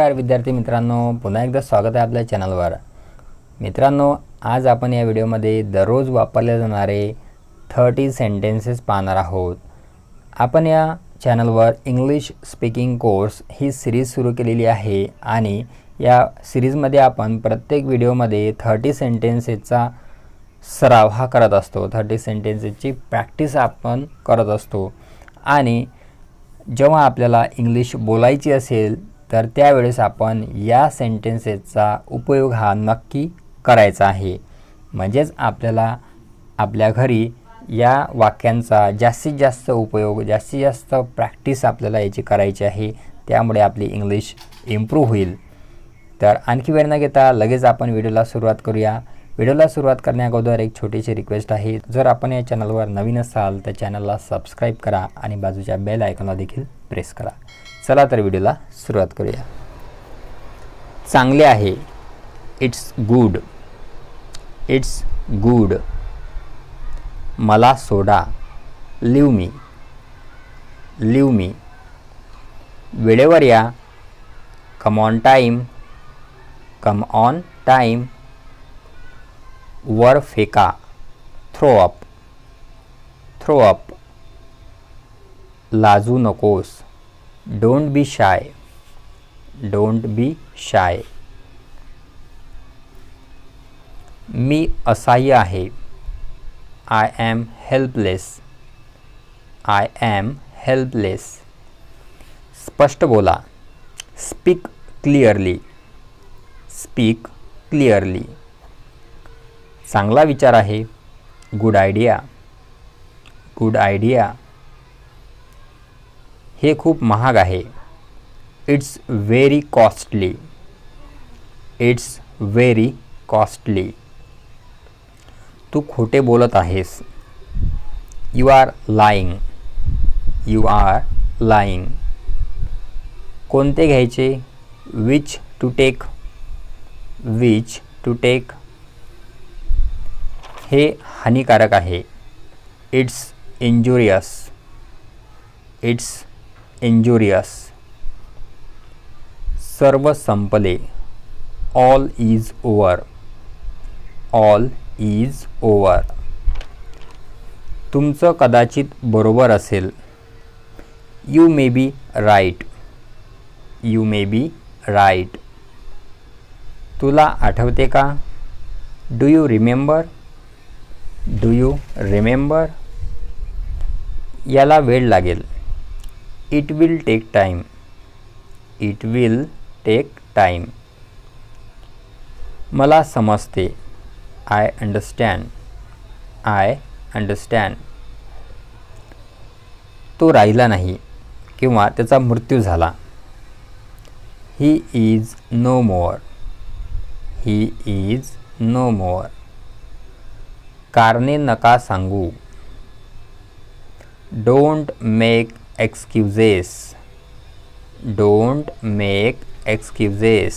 नमस्कार विद्यार्थी मित्रांनो पुन्हा एकदा स्वागत आहे आपल्या चॅनलवर. मित्रांनो आज आपण या व्हिडिओमध्ये दररोज वापरले जाणारे थर्टी सेंटेन्सेस पाहणार आहोत. आपण या चॅनलवर इंग्लिश स्पीकिंग कोर्स ही सिरीज सुरू केलेली आहे आणि या सिरीजमध्ये आपण प्रत्येक व्हिडिओमध्ये थर्टी सेंटेन्सेसचा सराव हा करत असतो. थर्टी सेंटेन्सेसची प्रॅक्टिस आपण करत असतो. आणि जेव्हा आपल्याला इंग्लिश बोलायची असेल तर त्यावेळेस आपण या सेंटेन्सेसचा उपयोग हा नक्की करायचा आहे. म्हणजेच आपल्याला आपल्या घरी या वाक्यांचा जास्तीत जास्त उपयोग जास्तीत जास्त प्रॅक्टिस आपल्याला याची करायची आहे. त्यामुळे आपली इंग्लिश इम्प्रूव्ह होईल. तर आणखी वेळ न घेता लगेच आपण व्हिडिओला सुरुवात करूया. व्हिडिओला सुरुवात करण्याअगोदर एक छोटीशी रिक्वेस्ट आहे. जर आपण या चॅनलवर नवीन असाल तर चॅनलला सबस्क्राईब करा आणि बाजूच्या बेल आयकॉनला देखील प्रेस करा. चला तर व्हिडिओला सुरुवात करूया. चांगले आहे. इट्स गुड इट्स गुड मला सोडा. लिव मी लिव मी वेळेवर या. Come on time come on time वर फेका. थ्रो अप थ्रो अप लाजू नकोस. Don't be shy don't be shy मी असहाय्य आहे. I am helpless I am helpless स्पष्ट बोला. स्पीक क्लिअरली स्पीक क्लिअरली चांगला विचार आहे. गुड आयडिया गुड आयडिया हे खूप महाग आहे. It's very costly it's very costly तू खोटे बोलत आहेस. You are lying you are lying कोणते घ्यायचे? Which to take which to take हे हानिकारक आहे. It's injurious it's injurious. सर्व संपले. All is over all is over तुमचं कदाचित बरोबर असेल. You may be right you may be right तुला आठवते का? Do you remember do you remember याला वेळ लागेल. It will take time it will take time मला समजते. आय अंडरस्टँड आय अंडरस्टँड तो राहिला नाही किंवा त्याचा मृत्यू झाला. He is no more he is no more कारणे नका सांगू. Don't make excuses don't make excuses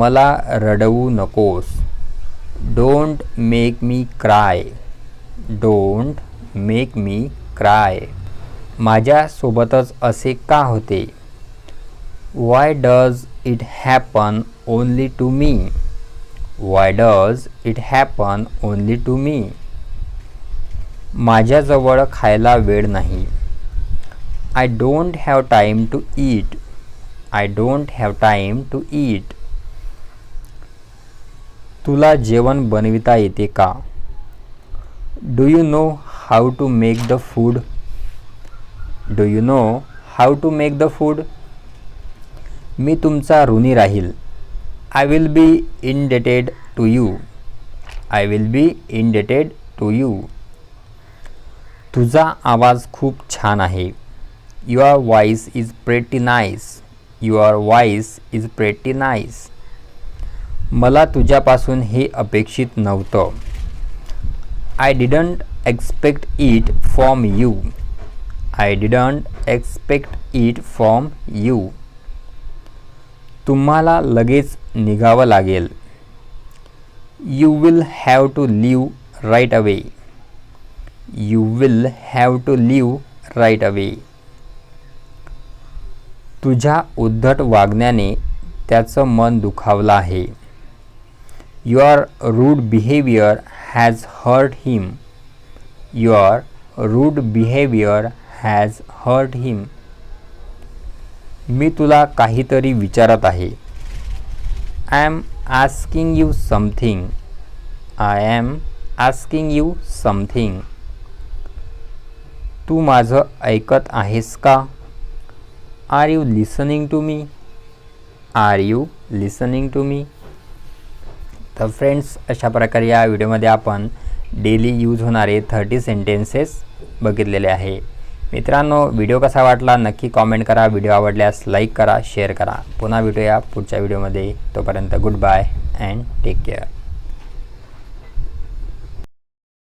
मला रडवू नकोस don't make me cry don't make me cry माझ्यासोबतच असे का होते why does it happen only to me why does it happen only to me माझ्याजवळ खायला वेळ नाही. I don't have time to eat I don't have time to eat तुला जेवण बनविता येते का? Do you know how to make the food do you know how to make the food मी तुमचा ऋणी राहील. I will be indebted to you I will be indebted to you तुझा आवाज खूप छान आहे. Your voice is pretty nice your voice is pretty nice मला तुझ्यापासून हे अपेक्षित नव्हतं. I didn't expect it from you I didn't expect it from you तुम्हाला लगेच निघावं लागेल. You will have to leave right away you will have to leave right away तुझ्या उद्धट वागण्याने त्याचं मन दुखावलं आहे. Your rude behaviour has hurt him your rude behaviour has hurt him मी तुला काहीतरी विचारत आहे. I am asking you something I am asking you something तू माझं ऐकत आहेस का? Are you listening to me are you listening to me तर friends अशा प्रकारे या व्हिडिओमध्ये आपण डेली यूज होणारे थर्टी सेंटेन्सेस बघितलेले आहे. मित्रांनो व्हिडिओ कसा वाटला नक्की कॉमेंट करा. व्हिडिओ आवडल्यास लाईक करा शेअर करा. पुन्हा भेटूया पुढच्या व्हिडिओमध्ये तोपर्यंत good bye and take care